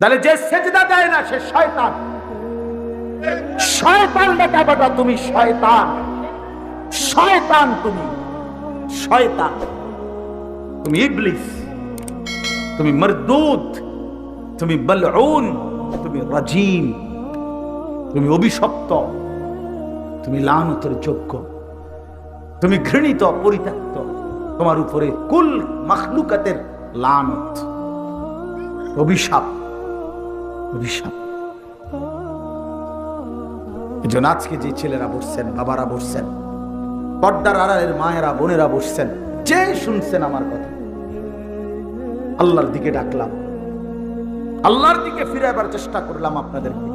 তাহলে যে সেজদা দেয় না, সে শয়তান। শয়তান বেটা বেটা, তুমি শয়তান। শয়তান তুমি। শয়তান। তুমি ইবলিস। তুমি মরদুদ তুমি বলউন তুমি রাজিম। তুমি অভিশপ্ত। তুমি লানতের যোগ্য। তুমি ঘৃণিত, পরিত্যক্ত। তোমার উপরে কুল মখলুকাতের লানত। অভিশাপ। অভিশাপ। এই আজকে যে ছেলেরা বসছেন, বাবারা বসছেন, পর্দার আড়ালের মায়েরা, বোনেরা বসছেন, যে শুনছেন আমার কথা, আল্লাহর দিকে ডাকলাম। আল্লাহর দিকে ফিরে আবার চেষ্টা করলাম আপনাদেরকে।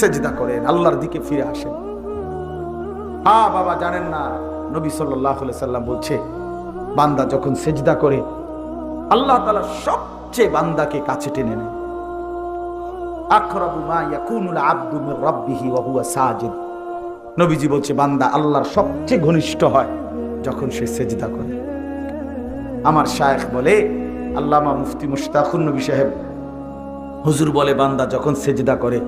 সেজদা করেন, আল্লাহর দিকে ফিরে আসেন। হ্যাঁ বাবা, জানেন না, নবী সাল্লাম বলছে, বান্দা যখন সেজদা করে, আল্লাহ তালা সবচেয়ে বান্দাকে কাছে টেনে নেন আকরাবু মা ইয়াকুনুল আবদু মির রাব্বিহি ওয়া হুয়া নবীজি বলছে, বান্দা, আল্লাহর সবচেয়ে ঘনিষ্ঠ হয় যখন সে সেজদা করে। আমার শায়েখ বলে, আল্লামা মুফতি মুশতাকুন নবী সাহেব, হুজুর বলে, বান্দা, যখন সেজদা করে,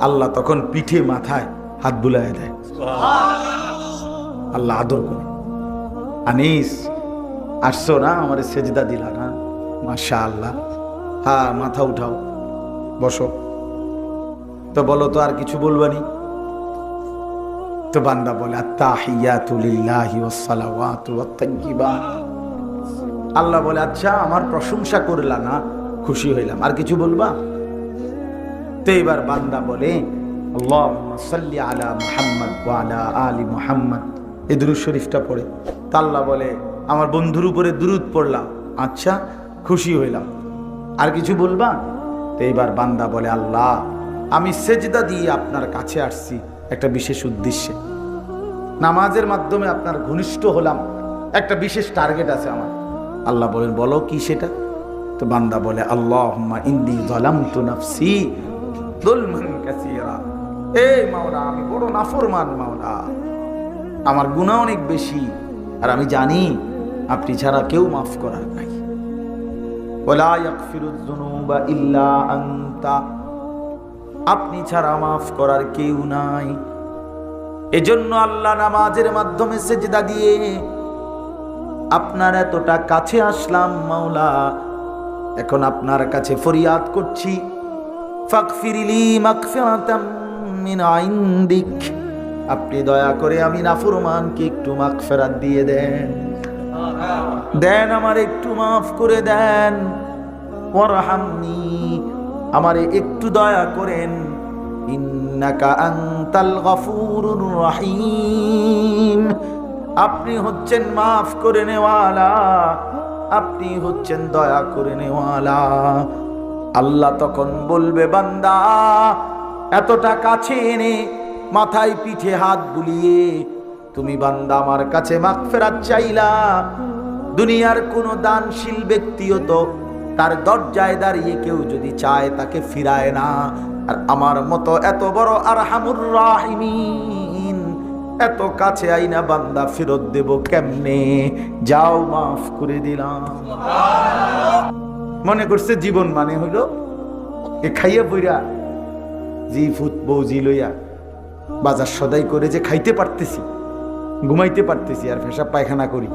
আল্লাহ তখন পিঠে মাথায় হাত বুলায় দেয়। আল্লাহ আদর করে। আনিস, আসছো না? আমার সেজদা দিলা না? মাশা আল্লাহ হ্যাঁ মাথা উঠাও। বসো। তো বলো তো আর কিছু বলবানি তো বান্দা বলে আল্লাহ বলে আচ্ছা আমার প্রশংসা করলা না, খুশি হইলাম। আর কিছু বলবা? তো এবার বান্দা বলে শরীফটা পড়ে। তা আল্লাহ বলে, আমার বন্ধুর উপরে দুরুদ পড়লাম। আচ্ছা খুশি হইলাম। আর কিছু বলবা? তো এইবার বান্দা বলে, আল্লাহ আমি সেজদা দিয়ে আপনার কাছে আসছি একটা বিশেষ উদ্দেশ্যে। নামাজের মাধ্যমে আপনার ঘনিষ্ঠ হলাম। একটা বিশেষ টার্গেট আছে আমার। আল্লাহ বলেন, বলো কি সেটা? তো বান্দা বলে আল্লাহ ইন্দি নাফসি আমি বড় নাফরমান মাওলা। আমার গুণা অনেক বেশি, আর আমি জানি আপনি ছাড়া কেউ মাফ করার নাই। ইল্লা আপনি ছাড়া মাফ করার কেউ নাই। এজন্য আল্লাহ নামাজের মাধ্যমে সেজদা দিয়ে, আপনার এতটা কাছে আসলাম মাওলা, এখন আপনার কাছে ফরিয়াদ করছি। ফাকফিরিলি মাগফিরাতাম মিন ইনদিক আপনি দয়া করে আমি নাফরমানকে একটু মাগফিরাত দিয়ে দেন। দেন আমার একটু মাফ করে দেন। ওয়ারহামনি। আমারে একটু দয়া করেন। আপনি হচ্ছেন মাফ করে নেওয়ালা। আপনি হচ্ছেন দয়া করে নেওয়ালা। আল্লাহ তখন বলবে, বান্দা, এতটা কাছে এনে মাথায় পিঠে হাত বুলিয়ে তুমি বান্দা আমার কাছে মাগফিরাত চাইলা। দুনিয়ার কোনো দানশীল ব্যক্তিও তো তার দরজায় দাঁড়িয়ে কেউ যদি চায় তাকে ফিরায় না। আর আমার মতো এত বড় আর হামুর রাহিমিন, এত কাছে আইনা বান্দা ফেরত দেব কেমনে? যাও, মাফ করে দিলাম। মনে করছে জীবন মানে হইল এ খাইয়া বইরা জি ফুত বউ জি লইয়া বাজার সদাই করে যে খাইতে পারতেছি, ঘুমাইতে পারতেছি, আর ফেসা পায়খানা করি।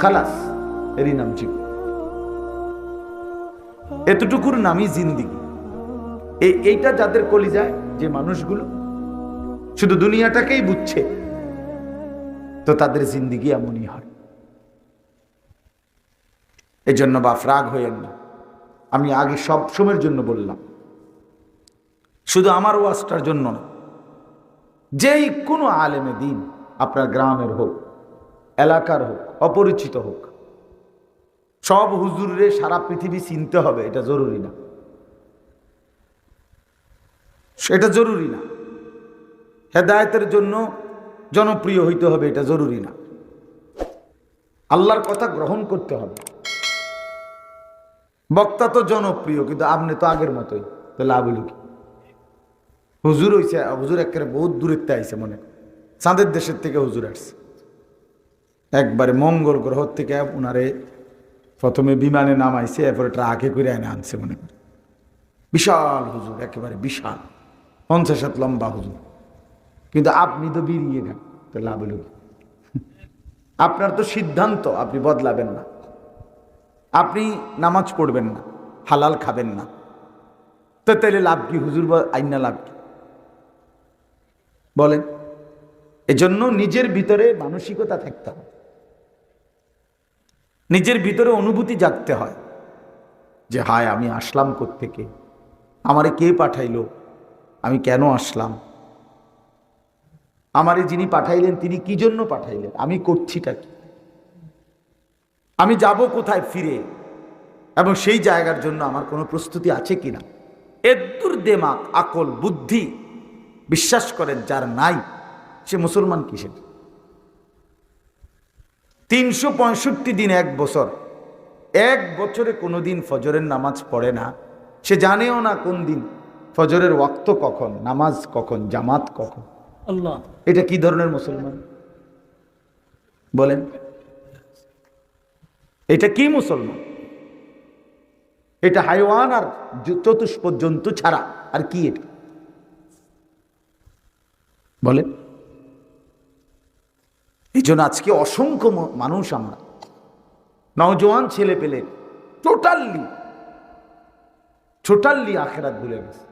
খালাস, এরই নাম জীবন এতটুকুর নামই জিন্দিগি। এই এইটা যাদের কলি যায় যে মানুষগুলো, শুধু দুনিয়াটাকেই বুঝছে, তো তাদের জিন্দিগি এমনই হয়। এই জন্য বাপ, রাগ হইয়েন না। আমি আগে সব সময়ের জন্য বললাম, শুধু আমার ওয়াজটার জন্য না, যেই কোনো আলেমে দিন, আপনার গ্রামের হোক, এলাকার হোক, অপরিচিত হোক সব হুজুরে সারা পৃথিবী চিনতে হবে, এটা জরুরি না। এটা জরুরি না। হেদায়তের জন্য জনপ্রিয় হইতে হবে, এটা জরুরি না। আল্লাহর কথা গ্রহণ করতে হবে। বক্তা তো জনপ্রিয়, কিন্তু আপনি তো আগের মতোই, তো লাভ হইল কি? হুজুর হইছে, হুজুর একেবারে বহুত দূরের আইছে মনে চাঁদের দেশের থেকে হুজুর আসছে। একবারে মঙ্গল গ্রহ থেকে উনারে প্রথমে বিমানে নামাইছে, এরপরে ট্রাকে করে এনে আনছে মনে করে। বিশাল হুজুর, একেবারে বিশাল। পঞ্চাশ হাত লম্বা হুজুর। কিন্তু আপনি তো বেরিয়ে গেন তো লাভ হলো আপনার তো সিদ্ধান্ত, আপনি বদলাবেন না। আপনি নামাজ পড়বেন না, হালাল খাবেন না। তো তাহলে লাভ কি হুজুর আইনা লাভ কি? বলেন। এজন্য নিজের ভিতরে মানসিকতা থাকতে হয় নিজের ভিতরে অনুভূতি জাগতে হয় যে, হায়, আমি আসলাম থেকে আমারে কে পাঠাইলো? আমি কেন আসলাম? আমারে যিনি পাঠাইলেন, তিনি কি জন্য পাঠাইলেন? আমি করছিটা কি? আমি যাব কোথায় ফিরে? এবং সেই জায়গার জন্য আমার কোনো প্রস্তুতি আছে কিনা? এদ্দুর দেমাক আকল, বুদ্ধি, বিশ্বাস করেন যার নাই, সে মুসলমান কিসের? তিনশো পঁয়ষট্টি দিন এক বছর। এক বছরে কোনোদিন ফজরের নামাজ পড়ে না। সে জানেও না কোন দিন। ফজরের ওয়াক্ত কখন নামাজ কখন জামাত কখন। আল্লাহ। এটা কি ধরনের মুসলমান? বলেন। এটা কি মুসলমান? এটা হাইওয়ান আর জু- চতুষ্প জন্তু ছাড়া আর কি এটা? বলেন। এই জন্য আজকে অসংখ্য মানুষ আমরা। নওজোয়ান ছেলে পেলে টোটালি টোটালি আখেরাত ভুলে গেছে।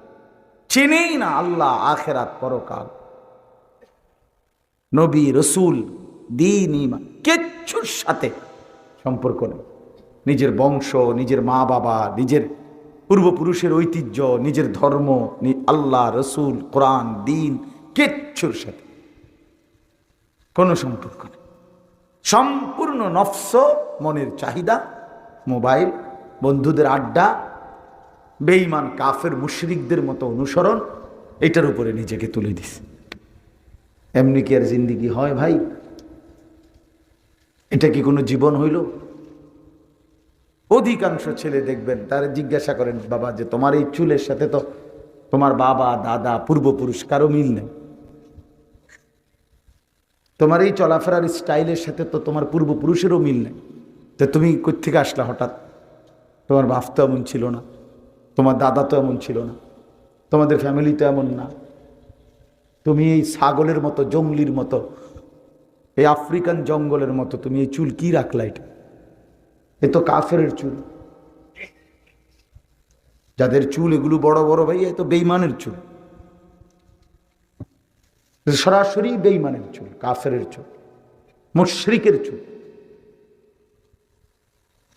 চেনেই না আল্লাহ আখেরাত পরকাল। নবী, রসুল, দিন ইমান কিচ্ছুর সাথে সম্পর্ক নেই। নিজের বংশ, নিজের মা বাবা, নিজের পূর্বপুরুষের ঐতিহ্য, নিজের ধর্ম আল্লাহ, রসুল, কোরআন, দিন, কিচ্ছুর সাথে। কোনো সম্পর্ক নেই। সম্পূর্ণ নফস, মনের চাহিদা, মোবাইল, বন্ধুদের আড্ডা, বেঈমান কাফের মুশরিকদের মতো অনুসরণ, এটার উপরে নিজেকে তুলে দিস। এমনি কি আর জিন্দিগি হয় ভাই? এটা কি কোনো জীবন হইল? অধিকাংশ ছেলে দেখবেন, তারা জিজ্ঞাসা করেন, বাবা, যে তোমার এই চুলের সাথে তো তোমার বাবা, দাদা, পূর্বপুরুষ কারও মিল নেই। তোমার এই চলাফেরার স্টাইলের সাথে তো তোমার পূর্বপুরুষেরও মিল নেই। তো তুমি কোথেকে আসলা হঠাৎ? তোমার বাপ তো এমন ছিল না, তোমার দাদা তো এমন ছিল না, তোমাদের ফ্যামিলি তো এমন না। তুমি এই ছাগলের মতো, জঙ্গলির মতো, এই আফ্রিকান জঙ্গলের মতো, তুমি এই চুল কি রাখলা এটা? এ তো কাফের চুল। যাদের চুল এগুলো বড় বড় ভাই এ তো বেইমানের চুল। সরাসরি বেইমানের চুল কাফের চুল, মুশরিকের চুল।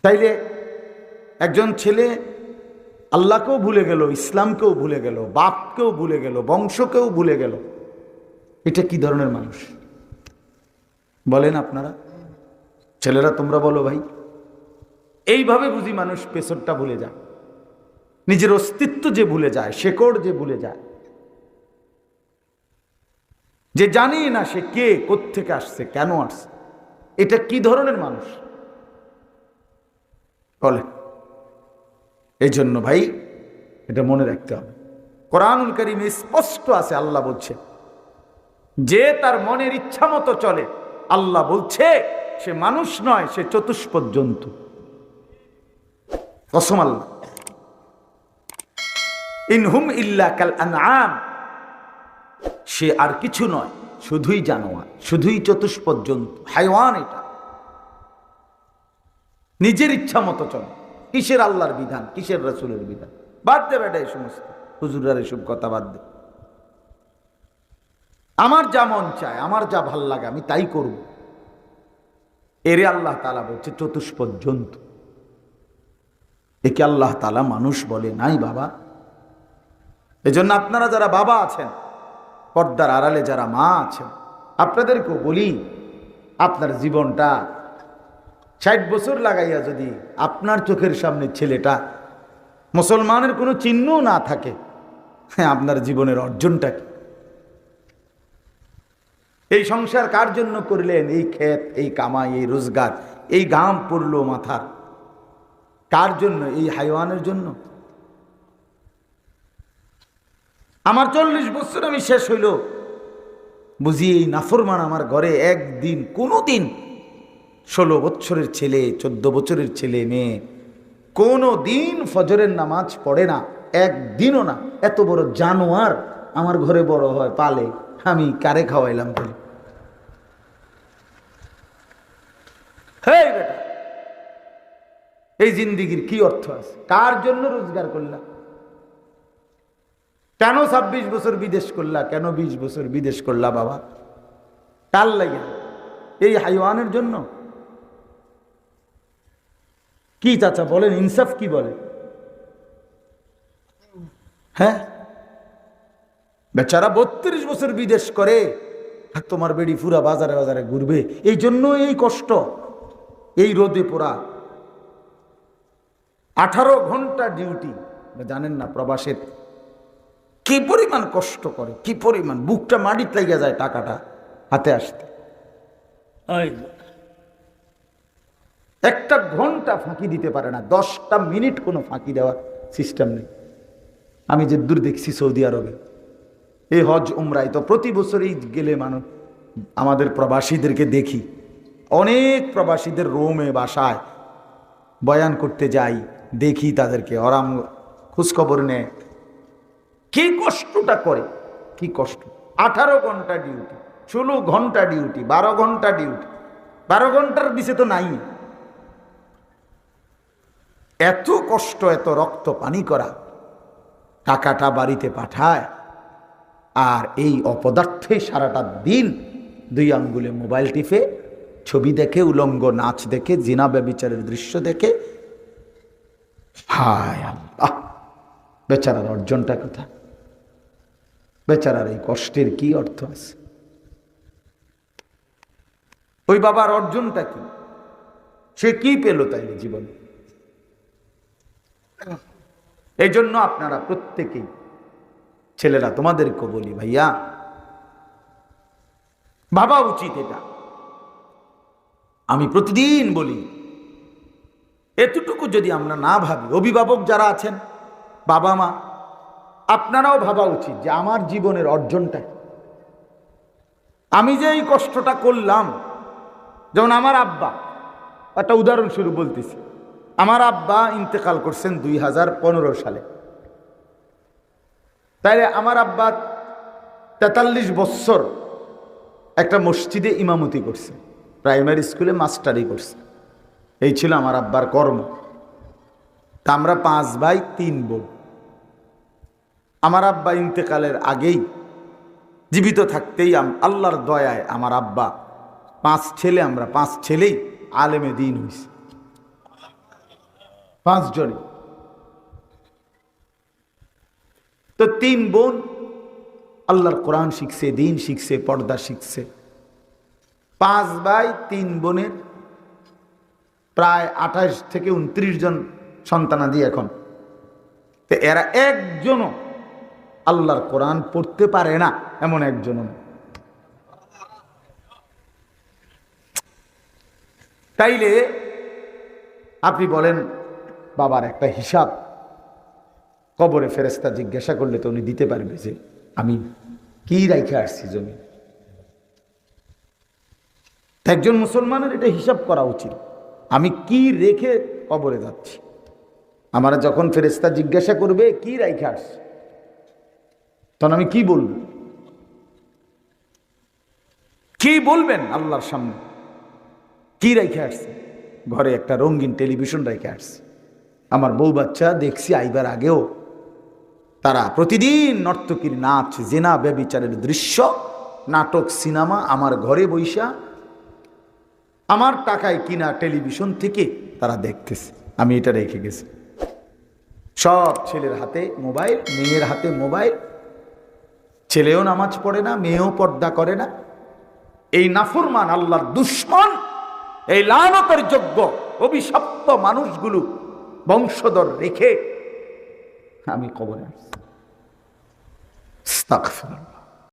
তাইলে একজন ছেলে আল্লাহকেও ভুলে গেল, ইসলামকেও ভুলে গেল, বাপকেও ভুলে গেল, বংশকেও ভুলে গেল। এটা কি ধরনের মানুষ? বলেন আপনারা। ছেলেরা, তোমরা বলো ভাই। এইভাবে বুঝি মানুষ পেছরটা ভুলে যায়। নিজের অস্তিত্ব যে ভুলে যায়, শেকড় যে ভুলে যায়। যে জানি না সে কে থেকে আসছে, কেন আসছে? এটা কি ধরনের মানুষ? বলে এই জন্য ভাই, এটা মনে রাখতে হবে। কোরআনুল করিমে স্পষ্ট আছে, আল্লাহ বলছে, যে তার মনের ইচ্ছা মতো চলে, আল্লাহ বলছে, সে মানুষ নয়, সে চতুষ্পদ জন্তু কসম আল্লাহ। ইনহুম ইল্লা কাল আনআম। সে আর কিছু নয়, শুধুই জানোয়ার, শুধুই চতুষ্পদ জন্তু হাইওয়ান এটা। নিজের ইচ্ছা মতো চলে। কিসের আল্লাহর বিধান, কিসের রসুলের বিধান? বাদ দে বেটা এই সমস্ত। হুজুরার এসব কথা বাদ দে। আমার যা মন চায়, আমার যা ভালো লাগে, আমি তাই করব। এরে আল্লাহ তালা বলছে চতুষ্পদ জন্তু একে আল্লাহ তালা মানুষ বলে নাই বাবা। এজন্য আপনারা যারা বাবা আছেন পর্দার আড়ালে যারা মা আছেন আপনাদেরকেও বলি, আপনার জীবনটা ষাট বছর লাগাইয়া যদি আপনার চোখের সামনে ছেলেটা মুসলমানের কোনো চিহ্ন না থাকে হ্যাঁ আপনার জীবনের অর্জনটা কি? এই সংসার কার জন্য করলেন? এই ক্ষেত, এই কামাই, এই রোজগার, এই গাম পড়ল মাথার। কার জন্য? এই হাইওয়ানের জন্য? আমার চল্লিশ বছর আমি শেষ হইল। বুঝি এই নাফরমান আমার ঘরে একদিন কোনো দিন ষোলো বছরের ছেলে, চোদ্দ বছরের ছেলে, মেয়ে কোনো দিন ফজরের নামাজ পড়ে না, একদিনও না। এত বড় জানোয়ার আমার ঘরে বড় হয়, পালে। আমি কারে খাওয়াইলাম হেই এই জিন্দিগির কি অর্থ আছে? কার জন্য রোজগার করলাম কেন ছাব্বিশ বছর বিদেশ করলা? কেন বিশ বছর বিদেশ করলা বাবা? কার লাগে এই হাইওয়ানের জন্য? কি চাচা বলেন? ইনসাফ কি বলে? হ্যাঁ? বেচারা বত্রিশ বছর বিদেশ করে, আর তোমার বেড়ি পুরা বাজারে বাজারে ঘুরবে। এই জন্য এই কষ্ট, এই রোদে পোড়া। আঠারো ঘণ্টা ডিউটি। জানেন না, প্রবাসের কি পরিমাণ কষ্ট করে কি পরিমাণ? বুকটা মাটির লেগে যায় টাকাটা হাতে আসতে। একটা ঘণ্টা ফাঁকি দিতে পারে না দশটা মিনিট কোনো ফাঁকি দেওয়ার সিস্টেম নেই। আমি যে দূর দেখছি সৌদি আরবে এই হজ উমরাই তো প্রতি বছরই গেলে মানুষ আমাদের প্রবাসীদেরকে দেখি। অনেক প্রবাসীদের রোমে বাসায় বয়ান করতে যাই দেখি তাদেরকে অরাম খোঁজখবর নেয়। কি কষ্টটা করে? কি কষ্ট? আঠারো ঘণ্টা ডিউটি, ষোলো ঘণ্টা ডিউটি, বারো ঘণ্টা ডিউটি। বারো ঘণ্টার দিছে তো নাই। এত কষ্ট, এত রক্ত পানি করা, টাকাটা বাড়িতে পাঠায়, আর এই অপদার্থে সারাটা দিন দুই আঙ্গুলে মোবাইল টিপে, ছবি দেখে, উলঙ্গ নাচ দেখে, জিনা ব্যবিচারের দৃশ্য দেখে। হায় আল্লাহ! বেচারার অর্জনটা কথা বেচারার এই কষ্টের কি অর্থ আছে? ওই বাবার অর্জনটা কি? সে কি পেল তাইলে জীবনে? এই জন্য আপনারা প্রত্যেকেই ছেলেরা তোমাদেরকে বলি ভাইয়া, ভাবা উচিত এটা। আমি প্রতিদিন বলি, এতটুকু যদি আমরা না ভাবি, অভিভাবক যারা আছেন, বাবা মা আপনারাও ভাবা উচিত যে আমার জীবনের অর্জনটা আমি যে এই কষ্টটা করলাম, যেমন আমার আব্বা, একটা উদাহরণস্বরূপ বলতেছি। আমার আব্বা ইন্তেকাল করছেন দুই হাজার পনেরো সালে। তাইলে আমার আব্বা তেতাল্লিশ বছর একটা মসজিদে ইমামতি করছে, প্রাইমারি স্কুলে মাস্টারি করছে। এই ছিল আমার আব্বার কর্ম। তা আমরা পাঁচ ভাই, তিন বোন। আমার আব্বা ইন্তেকালের আগেই জীবিত থাকতেই আল্লাহর দয়ায় আমার আব্বা, পাঁচ ছেলে আমরা, পাঁচ ছেলেই আলেমে দিন হয়েছে পাঁচজনই। তো তিন বোন, আল্লাহর কোরআন শিখছে, দিন শিখছে, পর্দা শিখছে। পাঁচ ভাই, তিন বোনের, প্রায় আঠাশ থেকে উনত্রিশ জন সন্তানাদি এখন। তো এরা একজনও আল্লাহর কোরআন পড়তে পারে না, এমন একজনও না। তাইলে আপনি বলেন, বাবার একটা হিসাব। কবরে ফেরেস্তা জিজ্ঞাসা করলে তো উনি দিতে পারবে যে, আমি কি রাইখে আসছি জমি একজন মুসলমানের এটা হিসাব করা উচিত। আমি কি রেখে কবরে যাচ্ছি? আমার যখন ফেরেস্তা জিজ্ঞাসা করবে, কি রাইখে আসছি? তখন আমি কি বলব? কি বলবেন আল্লাহর সামনে? কি রেখে আসছে? ঘরে একটা রঙিন টেলিভিশন রেখে আসছে। আমার বউ বাচ্চা দেখছি আইবার আগেও। তারা প্রতিদিন নর্তকীর নাচ, জেনা, ব্যবিচারের দৃশ্য, নাটক, সিনেমা আমার ঘরে বৈশা আমার টাকায় কিনা টেলিভিশন থেকে তারা দেখতেছে। আমি এটা রেখে গেছি। সব ছেলের হাতে মোবাইল, মেয়ের হাতে মোবাইল ছেলেও নামাজ পড়ে না, মেয়েও পর্দা করে না এই নাফরমান আল্লাহর দুশ্মন, এই লানতের যোগ্য অভিশপ্ত মানুষগুলো বংশধর রেখে আমি কবরে। আস্তাগফিরুল্লাহ।